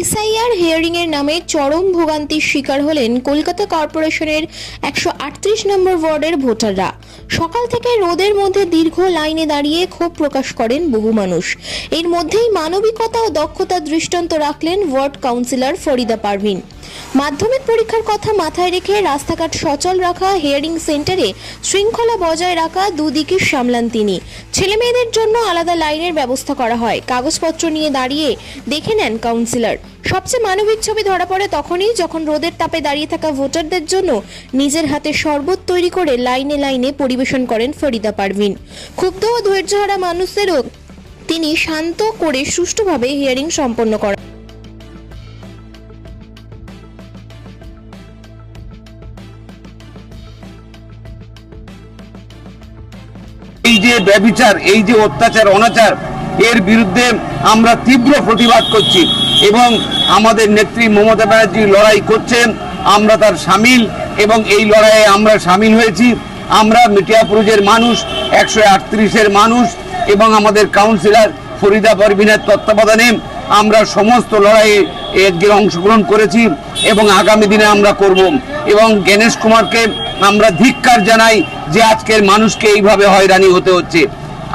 SIR হিয়ারিংয়ের নামে চরম ভোগান্তির শিকার হলেন কলকাতা কর্পোরেশনের একশো আটত্রিশ নম্বর ওয়ার্ডের ভোটাররা। সকাল থেকে রোদের মধ্যে দীর্ঘ লাইনে দাঁড়িয়ে ক্ষোভ প্রকাশ করেন বহু মানুষ। এর মধ্যেই মানবিকতা ও দক্ষতা দৃষ্টান্ত রাখলেন ওয়ার্ড কাউন্সিলর ফরিদা পারভিন। মাধ্যমিক পরীক্ষার কথা মাথায় রেখে রাস্তাঘাট সচল রাখা হিয়ারিং সেন্টারে শৃঙ্খলা বজায় রাখা দুদিকে সামলান তিনি। ছেলেমেয়েদের জন্য আলাদা লাইনের ব্যবস্থা করা হয়। কাগজপত্র নিয়ে দাঁড়িয়ে দেখে নেন কাউন্সিলর সবচেয়ে মানবিক ছবি ধরা পড়ে তখনই যখন রোদের তাপে দাঁড়িয়ে থাকা ভোটারদের জন্য নিজের হাতে শরবত তৈরি করে লাইনে লাইনে পরিবেশন করেন ফরিদা পারভিন। ক্ষুব্ধ ও ধৈর্যহারা মানুষদেরও তিনি শান্ত করে সুষ্ঠুভাবে হিয়ারিং সম্পন্ন করেন এই যে ব্যবিচার, এই যে অত্যাচার, অনাচার, এর বিরুদ্ধে আমরা তীব্র প্রতিবাদ করছি এবং আমাদের নেত্রী মমতা ব্যানার্জি লড়াই করছেন, আমরা তার সামিল এবং এই লড়াইয়ে আমরা সামিল হয়েছি। আমরা মিটিয়াপুরুজের মানুষ, একশো আটত্রিশের মানুষ এবং আমাদের কাউন্সিলর ফরিদা পারভিনের তত্ত্বাবধানে আমরা সমস্ত লড়াইয়ে এর অংশগ্রহণ করেছি এবং আগামী দিনে আমরা করব এবং গণেশ কুমারকে আমরা ধিক্কার জানাই যে আজকের মানুষকে এইভাবে হয়রানি হতে হচ্ছে।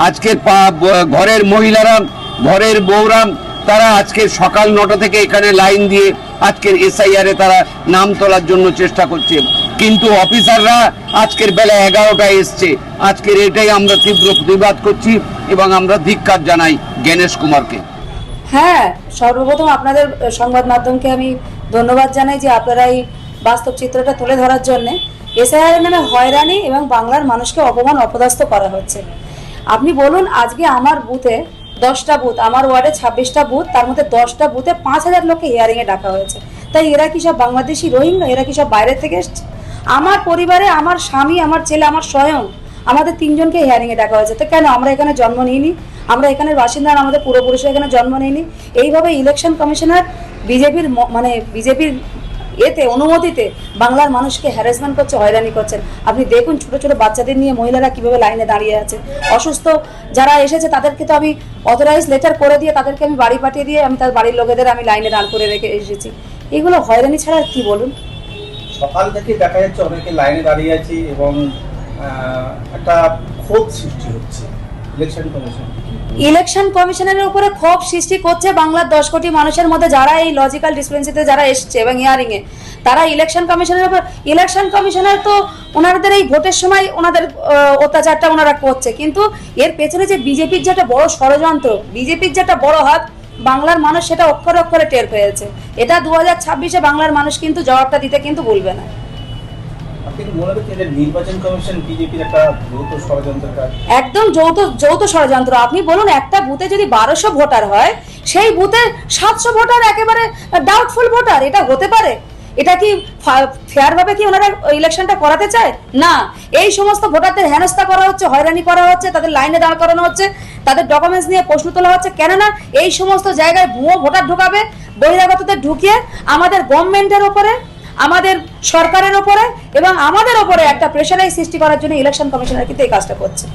আজকের ঘরের মহিলারা, ঘরের বউরা, তারা আজকে সকাল নটা থেকে এখানে লাইন দিয়ে আজকের এসআইআর তারা নাম তোলার জন্য চেষ্টা করছে। কিন্তু অফিসাররা আজকের বেলা এগারোটায় এসছে। আজকের এটাই আমরা তীব্র প্রতিবাদ করছি এবং আমরা ধিক্কার জানাই গণেশ কুমারকে। হ্যাঁ সর্বপ্রথম আপনাদের সংবাদ মাধ্যমকে আমি ধন্যবাদ জানাই যে আপনারা এই বাস্তব চিত্রটা তুলে ধরার জন্য এসআইআর নামে হয়রানি এবং বাংলার মানুষকে অপমান অপদস্থ করা হচ্ছে। আপনি বলুন, আজকে আমার বুথে দশটা বুথ, আমার ওয়ার্ডে ছাব্বিশটা বুথ, তার মধ্যে দশটা বুথে পাঁচ হাজার লোককে হিয়ারিংয়ে ডাকা হয়েছে। তাই এরা কি সব বাংলাদেশি রোহিঙ্গা? এরা কি সব বাইরে থেকে এসছে? আমার পরিবারে আমার স্বামী, আমার ছেলে, আমার স্বয়ং আমাদের তিনজনকে হিয়ারিংয়ে ডাকা হয়েছে। তো কেন আমরা এখানে জন্ম নিইনি? আমরা এখানের বাসিন্দা আমাদের পূর্বপুরুষরা এখানে জন্ম নিইনি? এইভাবে ইলেকশন কমিশনার বিজেপির মানে বিজেপির এতে, অনুমতিতে বাংলার মানুষকে হ্যারাসমেন্ট করছে, হয়রানি করছেন। আপনি দেখুন ছোট ছোট বাচ্চাদের নিয়ে মহিলারা কীভাবে লাইনে দাঁড়িয়ে আছে। অসুস্থ যারা এসেছে, তাদেরকে তো আমি অথরাইজ লেটার করে দিয়ে তাদেরকে আমি বাড়ি পাঠিয়ে দিয়ে আমি তার বাড়ির লোকেদের আমি লাইনে দাঁড় করে রেখে এসেছি। এগুলো হয়রানি ছাড়া আর কি বলুন? সকাল থেকে দেখা যাচ্ছে অনেকে লাইনে দাঁড়িয়ে আছে এবং একটা ক্ষোভ সৃষ্টি হচ্ছে। ইলেকশন কমিশন ইলেকশন কমিশনের উপরে ক্ষোভ সৃষ্টি করছে বাংলার দশ কোটি মানুষের মধ্যে যারা এই লজিক্যাল ডিসপেন্সিতে যারা এসছে এবং হিয়ারিং এ। তারা ইলেকশন কমিশনের উপর ইলেকশন কমিশনের তো ওনাদের এই ভোটের সময় ওনাদের অত্যাচারটা ওনারা করছে। কিন্তু এর পেছনে যে বিজেপির যে একটা বড় ষড়যন্ত্র, বিজেপির যে একটা বড় হাত, বাংলার মানুষ সেটা অক্ষরে অক্ষরে টের পেয়েছে। এটা দু হাজার ছাব্বিশে বাংলার মানুষ কিন্তু জবাবটা দিতে কিন্তু ভুলবে না। একদম যৌথ যৌথ ষড়যন্ত্র। আপনি বলুন, একটা বুথে যদি বারোশো ভোটার হয়, সেই বুথে সাতশো ভোটার একেবারে ডাউটফুল ভোটার, এটা হতে পারে? এটা কি ফেয়ার ভাবে কি ওনারা ইলেকশনটা করাতে চায়? না। এই সমস্ত ভোটারদের হেনস্থা করা হচ্ছে, হয়রানি করা হচ্ছে, তাদের লাইনে দাঁড় করানো হচ্ছে, তাদের ডকুমেন্টস নিয়ে প্রশ্ন তোলা হচ্ছে। কেননা এই সমস্ত জায়গায় ভুয়ো ভোটার ঢুকাবে, বহিরাগতদের ঢুকিয়ে আমাদের গভর্নমেন্টের ওপরে আমাদের সরকারের ওপরে এবং আমাদের ওপরে একটা প্রেশারাই সৃষ্টি করার জন্য ইলেকশন কমিশনার কিন্তু এই কাজটা করছে।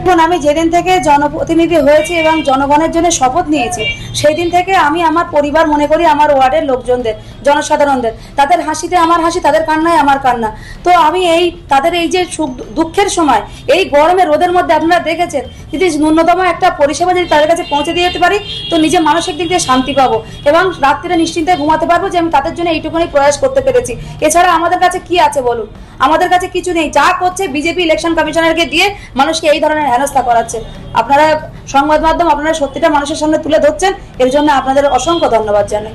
এখন আমি যেদিন থেকে জনপ্রতিনিধি হয়েছি এবং জনগণের জন্য শপথ নিয়েছি সেই দিন থেকে আমি আমার পরিবার মনে করি আমার ওয়ার্ডের লোকজনদের, জনসাধারণদের। তাদের হাসিতে আমার হাসি, তাদের কান্নায় আমার কান্না। তো আমি এই, তাদের এই যে সুখ দুঃখের সময়, এই গরমে রোদের মধ্যে আপনারা দেখেছেন, যদি ন্যূনতম একটা পরিষেবা যদি তাদের কাছে পৌঁছে দিয়ে যেতে পারি, তো নিজে মানসিক দিক দিয়ে শান্তি পাবো এবং রাত্রিরে নিশ্চিন্তে ঘুমাতে পারব যে আমি তাদের জন্য এইটুকুনি প্রয়াস করতে পেরেছি। এছাড়া আমাদের কাছে কি আছে বলুন? আমাদের কাছে কিছু নেই। যা করছে বিজেপি ইলেকশন কমিশনারকে দিয়ে মানুষকে এই ধরনের হেনস্থা করাচ্ছে আপনারা সংবাদ মাধ্যম আপনারা সত্যিটা মানুষের সামনে তুলে ধরছেন, এর জন্য আপনাদের অসংখ্য ধন্যবাদ জানাই।